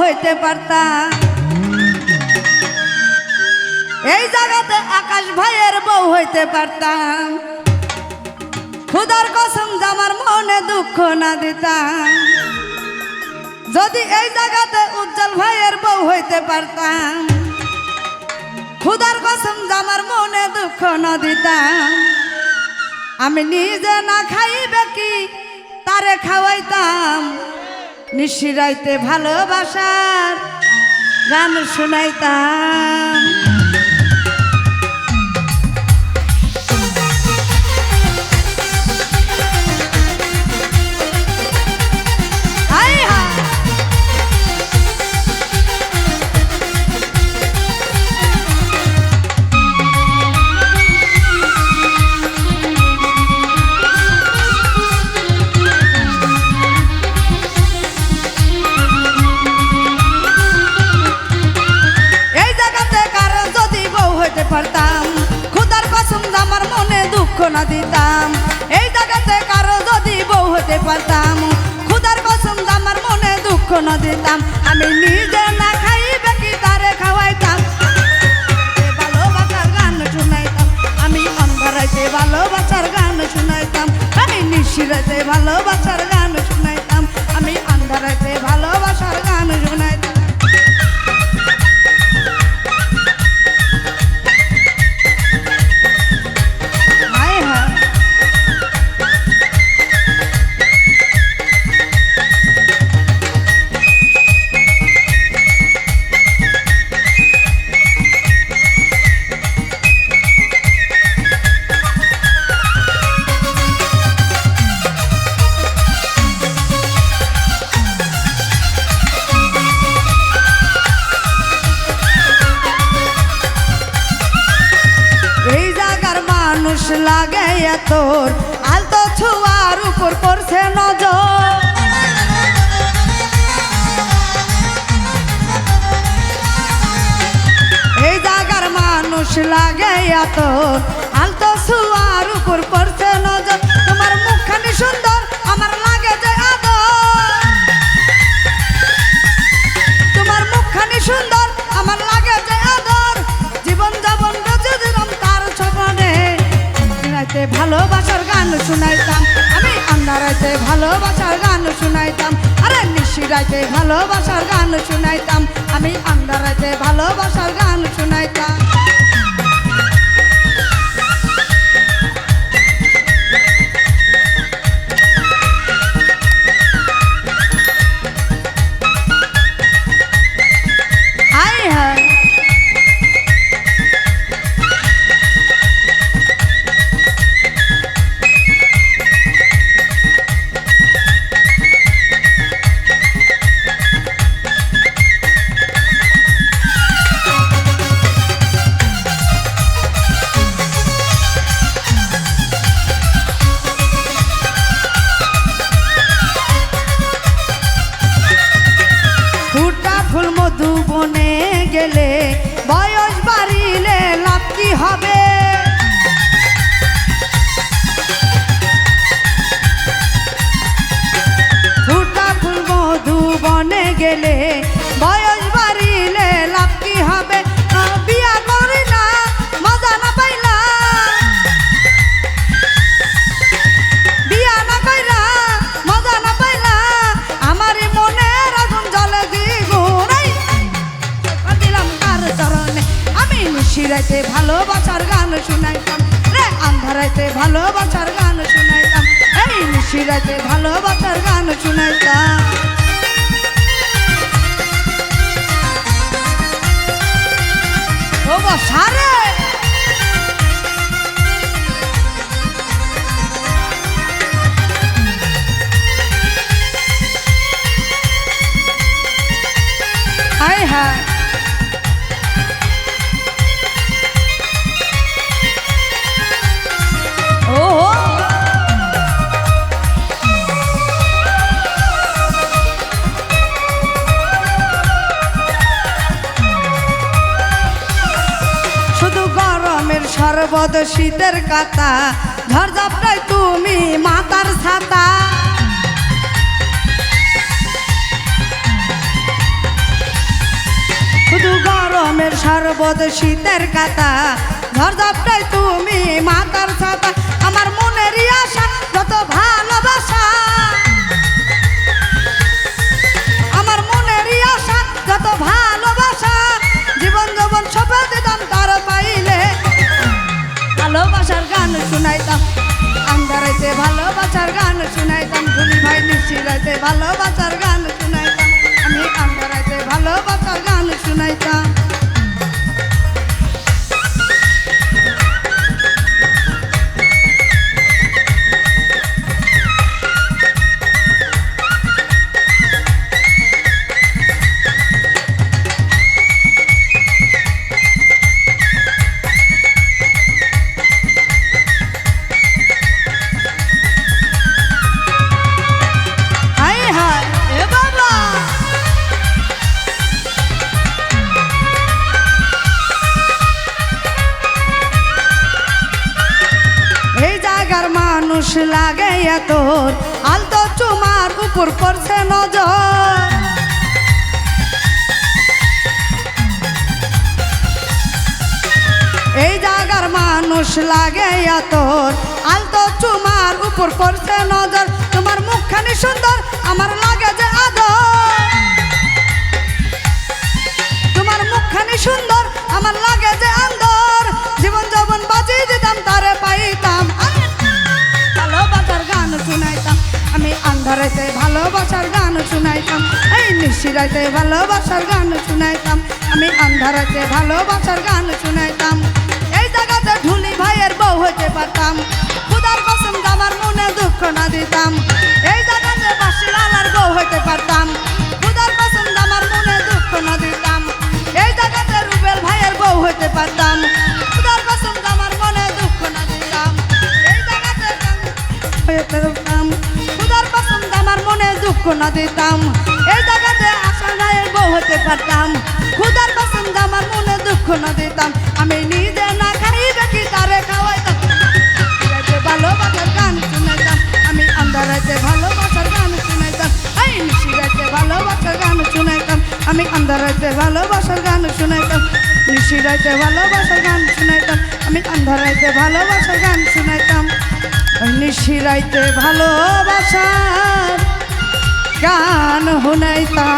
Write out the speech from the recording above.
হইতে পারতাম এই জায়গাতে আকাশ ভাইয়ের বউ হইতে পারতাম খুদার কসম জামার মনে দুঃখ না দিতাম যদি এই জায়গাতে উজ্জ্বল ভাইয়ের বউ হইতে পারতাম খুদার কসম জামার মনে দুঃখ না দিতাম আমি নিজে না খাইবে কি, তারে খাওয়াইতাম। নিশিরাইতে ভালোবাসার গান শুনাইতাম। না দিতাম। এই জায়গাতে কারও যদি বউ হতে পারতাম, খুদার কসম আমার মনে দুঃখ না দিতাম। আমি নিজে মানুষ লাগে তোর। আলতো ছুয়ার উপর করছে নজর। এই জায়গার মানুষ লাগে তোর। আলতো ছুয়ার উপর করছে আন্ধারাইতে ভালোবাসার গান শুনাইতাম। আরে নিশি রাইতে ভালোবাসার গান শুনাইতাম। আমি আন্ধারাইতে ভালোবাসার গান শুনাইতাম। আমি নিশিরাইতে ভালোবাসার গান শুনাইতাম। রে আন্ধারাইতে ভালোবাসার গান শুনাইতাম। এই নিশিরাইতে ভালোবাসার গান শুনাইতাম। ও শরবত শীতের কাতা ঝড়ঝাপটাই তুমি মাতার ছাতা। শুধু গরমের সর্বদ শীতের কাতা ঝড়ঝাপটাই তুমি মাতার ছাতা। আমার মনেরই ভালোবাসার গান শুনাইতাম ধুলি ভাই নিশ্চিরাইতে ভালোবাসার গান শুনাইতাম। আমি আন্ধারাইতে ভালোবাসার গান শুনাইতাম। মানুষ লাগে এত আলতো চুমার উপর পড়ছে নজর। এই জায়গার মানুষ লাগে এত আলতো চুমার উপর পড়ছে নজর। তোমার মুখখানি সুন্দর, আমার লাগে যে আদর। আন্ধারেতে ভালোবাসার গান শুনাইতাম। এই নিশিরাইতে ভালোবাসার গান শুনাইতাম। আমি আন্ধারেতে ভালোবাসার গান শুনাইতাম। এই জায়গাতে ঢুলি ভাইয়ের বউ হতে পারতাম। খুদার কসম আমার মনে দুঃখ না দিতাম। এই জায়গাতে বাসিলালার বউ হতে পারতাম। খুদার কসম আমার মনে দুঃখ না দিতাম। এই জায়গাতে রুবেল ভাইয়ের বউ হতে পারতাম। না দিতাম। এই জায়গাতে আশা রায়ের বউ হতে পারতাম। খুদার কসম আমার মনে দুঃখ না দিতাম। আমি নিজে না খাইবে কি তারে খাওয়াইতাম। ভালোবাসার গান শুনাইতাম। আমি আন্ধারাতে ভালোবাসার গান শুনাইতাম। এই নিশি রাতে ভালোবাসার গান শুনাইতাম। আমি আন্ধারাতে ভালোবাসার গান শুনাইতাম। নিশি রাতে ভালোবাসার গান শুনাইতাম। আমি আন্ধারাতে ভালোবাসার গান শুনাইতাম। ওই নিশি রাইতে ভালোবাসার গান হুনাইতা